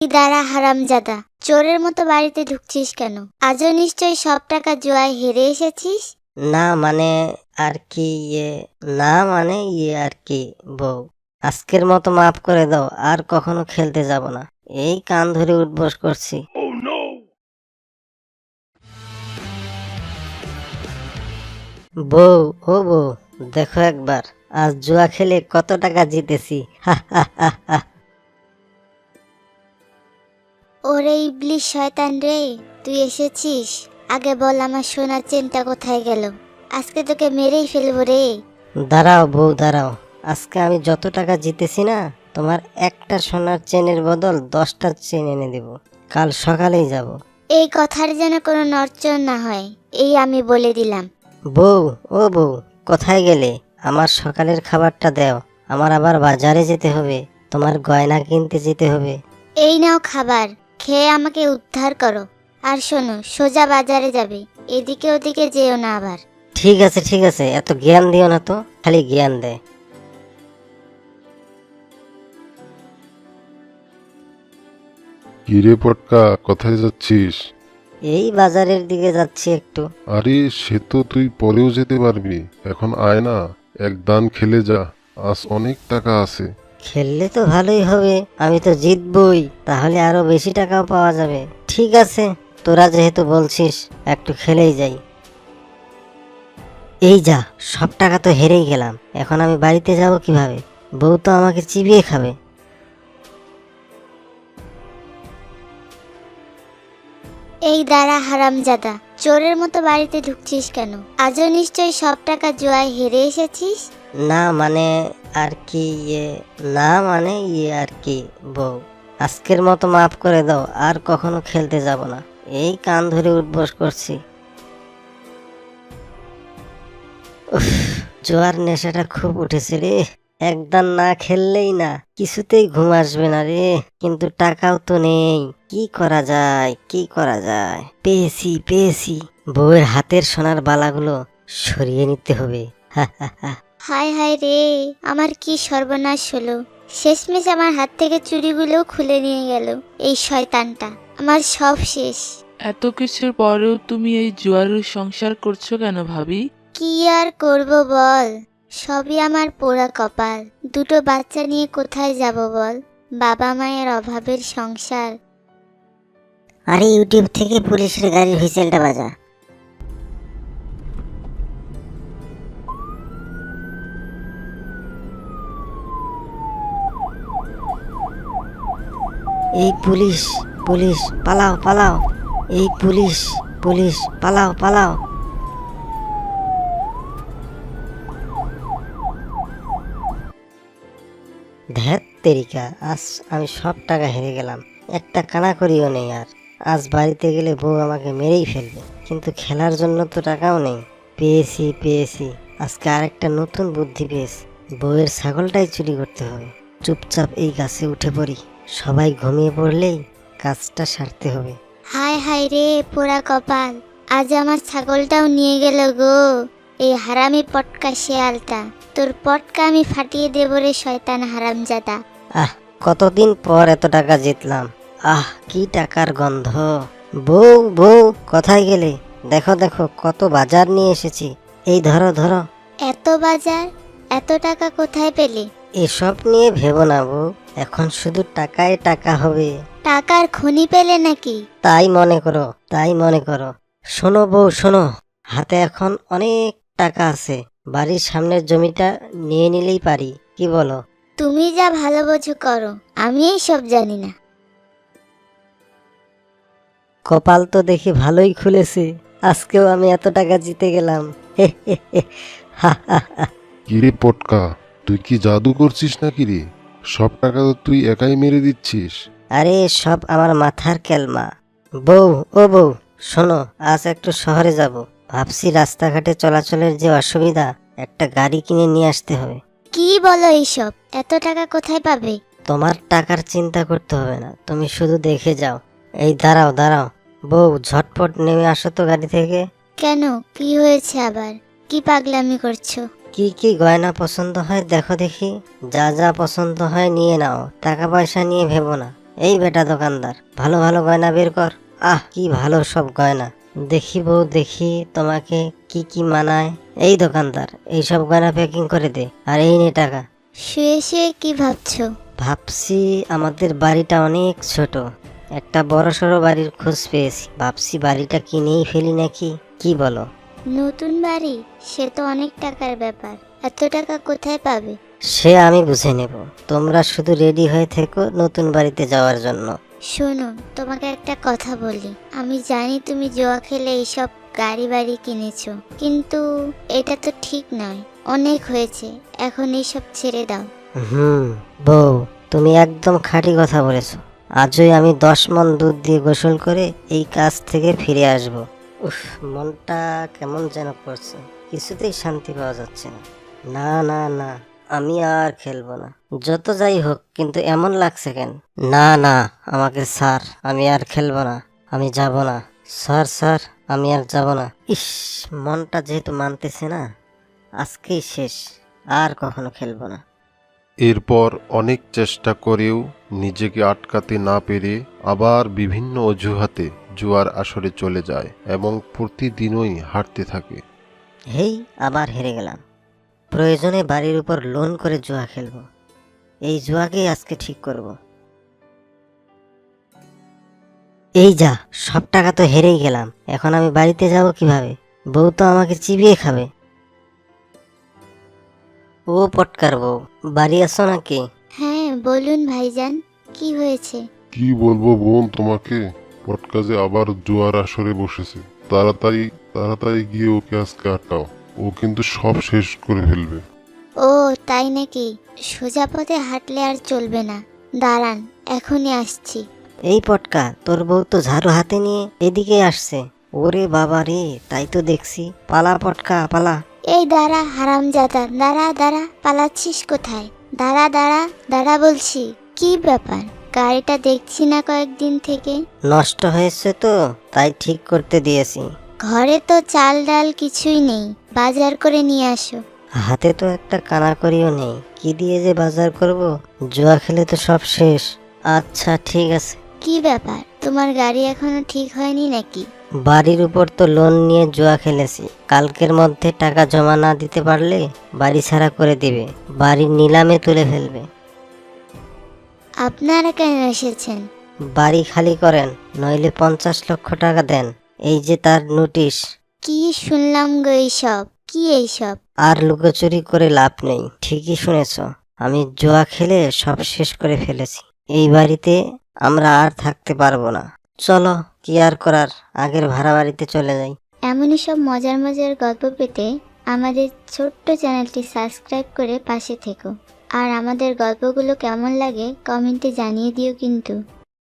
কি দাঁড়া হারামজাদা চোরের মতো বাড়িতে ঢুকছিস কেন? আজও নিশ্চয়ই সব টাকা জুয়ায় হেরে এসেছিস? না মানে আর কি ইয়ে না মানে ইয়ে আর কি বউ। আজকের মতো মাফ করে দাও আর কখনো খেলতে যাব না। এই কান ধরে উঠবস করছি। বউ ও বউ দেখো একবার আজ জুয়া খেলে কত টাকা জিতেছি। হা হা হা হা। ওরে ইবলিশ শয়তান রে তুই এসেছিস? আগে বল আমার সোনার চেনটা কোথায় গেল? আজকে তোকে মেরেই ফেলব রে। দাঁড়াও বউ দাঁড়াও। আজকে আমি যত টাকা জিতেছি না তোমার একটা সোনার চেনের বদল দশটা চেন এনে দেব। কাল সকালেই যাব। এই কথার যেন কোনো নড়চড় না হয় এই আমি বলে দিলাম। বউ ও বউ কোথায় গেলে? আমার সকালের খাবারটা দাও। আমার আবার বাজারে যেতে হবে। তোমার গয়না কিনতে যেতে হবে। এই নাও খাবার। খেয়ে আমাকে উদ্ধার করো। আর শোনো সোজা বাজারে যাবে। এদিকে ওদিকে যেও না আবার। ঠিক আছে ঠিক আছে। এত জ্ঞান দিও না তো খালি জ্ঞান দেয় কিরে পটকা কোথায় যাচ্ছিস? এই বাজারের দিকে যাচ্ছি একটু। আরে সে তো তুই পরেও যেতে পারবি। এখন আয় না এক দান খেলে যা। আজ অনেক টাকা আছে। খেললে তো ভালোই হবে। আমি তো জিতবই তাহলে আরও বেশি টাকাও পাওয়া যাবে। ঠিক আছে তোরা যেহেতু বলছিস একটু খেলেই যাই। এই যা সব টাকা তো হেরেই গেলাম। এখন আমি বাড়িতে যাব কীভাবে? বউ তো আমাকে চিবিয়ে খাবে। এই দাঁড়া হারামজাদা চোরের মতো বাড়িতে ঢুকছিস কেন? আজও নিশ্চয়ই সব টাকা জুয়ায় হেরে এসেছিস? না মানে আর কি ইয়ে না মানে ইয়ে আর কি, বউ। আজকের মতো মাফ করে দাও, আর কখনো খেলতে যাব না। এই কান ধরে উঠবস করছি। জোয়ার নেশাটা খুব উঠেছে রে। একদান না খেললেই না, কিছুতেই ঘুম আসবে না রে। কিন্তু টাকাও তো নেই। কি করা যায়, কি করা যায়? পেয়েছি পেয়েছি। বউয়ের হাতের সোনার বালাগুলো সরিয়ে নিতে হবে। হা হা হা। হায় হায় রে আমার কি সর্বনাশ হলো। শেষমেশ আমার হাত থেকে চুড়িগুলোও খুলে নিয়ে গেল এই শয়তানটা। আমার সব শেষ। এত কিছুর পরেও তুমি এই জুয়ারের সংসার করছ কেন ভাবি? কি আর করব বল? সবই আমার পোড়া কপাল। দুটো বাচ্চা নিয়ে কোথায় যাব বল? বাবা মায়ের অভাবের সংসার। আরে ইউটিউব থেকে পুলিশের গাড়ির হুইসেলটা বাজা। এই পুলিশ পুলিশ, পালাও পালাও। এই পুলিশ পুলিশ, পালাও পালাও। ধ্যাত তেরিকা আজ আমি সব টাকা হেরে গেলাম। একটা কানা করিও নেই আর। আজ বাড়িতে গেলে বউ আমাকে মেরেই ফেলবে। কিন্তু খেলার জন্য তো টাকাও নেই। পেয়েছি পেয়েছি। আজকে আরেকটা নতুন বুদ্ধি পেয়েছি। বউয়ের ছাগলটাই চুরি করতে হবে। চুপচাপ এই গাছে উঠে পড়ি। সবাই ঘুমিয়ে পড়লেই কাজটা সারতে হবে। হায় হায় রে পোড়া কপাল আজ আমার ছাগলটাও নিয়ে গেল গো। এই হারামি পটকা শেয়ালটা তোর পটকা আমি ফাটিয়ে দেব রে শয়তান হারামজাদা। আহ কতদিন পর এত টাকা জিতলাম। আহ কি টাকার গন্ধ। বউ বউ কোথায় গেলে? দেখো দেখো কত বাজার নিয়ে এসেছি। এই ধরো ধরো। এত বাজার এত টাকা কোথায় পেলে? এসব নিয়ে ভেবো না বউ। এখন শুধু টাকায় টাকা হবে। টাকার খনি পেলে নাকি? তাই মনে করো তাই মনে করো। শোনো বউ শোনো। হাতে এখন অনেক টাকা আছে। বাড়ির সামনের জমিটা নিয়ে নিলেই পারি কি বলো? তুমি যা ভালো বোঝো করো আমি এই সব জানি না। কপাল তো দেখি ভালোই খুলেছে আজকেও আমি এত টাকা জিতে গেলাম। কিরে পটকা তুই কি জাদু করছিস নাকি রে? সব টাকা তো তুই একাই মেরে দিচ্ছিস। আরে সব আমার মাথার কেলমা। বউ ও বউ শোনো আজ একটু শহরে যাব। ভাবছি রাস্তাঘাটে চলাচলের যে অসুবিধা একটা গাড়ি কিনে নিয়ে আসতে হবে। কি বলো এইসব? এত টাকা কোথায় পাবে? তোমার টাকার চিন্তা করতে হবে না তুমি শুধু দেখে যাও। এই দাঁড়াও দাঁড়াও। বউ ঝটপট নেমে আসো তো গাড়ি থেকে। কেন? কি হয়েছে আবার? কি পাগলামি করছ? কি কি গয়না পছন্দ হয় দেখো দেখি। যা যা পছন্দ হয় নিয়ে নাও টাকা পয়সা নিয়ে ভেবো না। এই বেটা দোকানদার ভালো ভালো গয়না বের কর। আহ কি ভালো সব গয়না। দেখি বউ দেখি তোমাকে কি কি মানায়। এই দোকানদার এই সব গয়না প্যাকিং করে দে আর এই নে টাকা। শুয়ে শুয়ে কি ভাবছ? ভাবছি আমাদের বাড়িটা অনেক ছোট। একটা বড় সড়ো বাড়ির খোঁজ পেয়েছি। ভাবছি বাড়িটা কিনেই ফেলি নাকি কি বলো? নতুন বাড়ি? সে তো অনেক টাকার ব্যাপার। এত টাকা কোথায় পাবে? সে আমি বুঝে নেব। তোমরা শুধু রেডি হয়ে থেকো নতুন বাড়িতে যাওয়ার জন্য। শোনো তোমাকে একটা কথা বলি। আমি জানি তুমি জোয়া খেলে এইসব গাড়ি বাড়ি কিনেছো কিন্তু এটা তো ঠিক নয়। অনেক হয়েছে এখন এইসব ছেড়ে দাও। হুম বউ তুমি একদম খাঁটি কথা বলেছ। আজই আমি দশ মন দুধ দিয়ে গোসল করে এই কাজ থেকে ফিরে আসব। উফ, মনটা কেমন যেন করছে। কিছুতেই শান্তি পাওয়া যাচ্ছে না। না না না, আমি আর খেলব না। যত যাই হোক, কিন্তু এমন লাগছে কেন? না না, আমাকে স্যার, আমি আর খেলব না। আমি যাব না। স্যার স্যার, আমি আর যাব না। ইস, মনটা যেহেতু মানতেছে না, আজকেই শেষ। আর কখনো খেলব না। এরপর অনেক চেষ্টা করেও নিজেকে আটকাতে না পেরে আবার বিভিন্ন অজুহাতে জুয়ার আসরে চলে যায় এবং প্রতিদিনই হারতে থাকে। হেই, আবার হেরে গেলাম। প্রয়োজনে বাড়ির উপর লোন করে জুয়া খেলব। এই জুয়াকেই আজকে ঠিক করব। এই যা, সব টাকা তো হেরেই গেলাম। এখন আমি বাড়িতে যাব কীভাবে? বউ তো আমাকে চিবিয়ে খাবে। ও পটকার বউ বাড়ি আসো নাকি? হ্যাঁ বলুন ভাইজান কি হয়েছে? কি বলব বোন তোমাকে? পটকাজে আবার জোয়ার আসরে বসেছে। তাড়াতাড়ি তাড়াতাড়ি গিয়ে ওকে আজকে আটকাও। ও কিন্তু সব শেষ করে ফেলবে। ও তাই নাকি? সোজা পথে হাঁটলে আর চলবে না। দাঁড়ান এখনই আসছি। এই পটকা তোর বউ তো ঝাড়ু হাতে নিয়ে এদিকে আসছে। ওরে বাবা রে তাই তো দেখছি। পালা পটকা পালা। এই দাঁড়া হারাম হারামজাদা দাঁড়া দাঁড়া পালাচ্ছিস কোথায়? দাঁড়া দাঁড়া দাঁড়া বলছি কি ব্যাপার? গাড়িটা দেখছি না কয়েকদিন থেকে। নষ্ট হয়েছে তো তাই ঠিক করতে দিয়েছি। ঘরে তো চাল ডাল কিছুই নেই বাজার করে নিয়ে আসো। হাতে তো একটা কানাকড়িও নেই কি দিয়ে যে বাজার করব? জুয়া খেলে তো সব শেষ। আচ্ছা ঠিক আছে। কি ব্যাপার? তোমার গাড়ি এখনও ঠিক হয়নি নাকি? বাড়ির উপর তো লোন নিয়ে জুয়া খেলেছি। কালকের মধ্যে টাকা জমা না দিতে পারলে বাড়ি ছাড়া করে দিবে। বাড়ির নিলামে তুলে ফেলবে। আপনারা কেন এসেছেন? বাড়ি খালি করেন নইলে পঞ্চাশ লক্ষ টাকা দেন। এই যে তার নোটিশ। কি শুনলাম গো এইসব? কি এইসব? আর লুকোচুরি করে লাভ নেই। ঠিকই শুনেছ। আমি জুয়া খেলে সব শেষ করে ফেলেছি। এই বাড়িতে আমরা আর থাকতে পারব না। চলো। কি আর করার? আগের ভাড়া বাড়িতে চলে যাই। এমনই সব মজার মজার গল্প পেতে আমাদের ছোট্ট চ্যানেলটি সাবস্ক্রাইব করে পাশে থেকো। আর আমাদের গল্পগুলো কেমন লাগে কমেন্টে জানিয়ে দিও কিন্তু।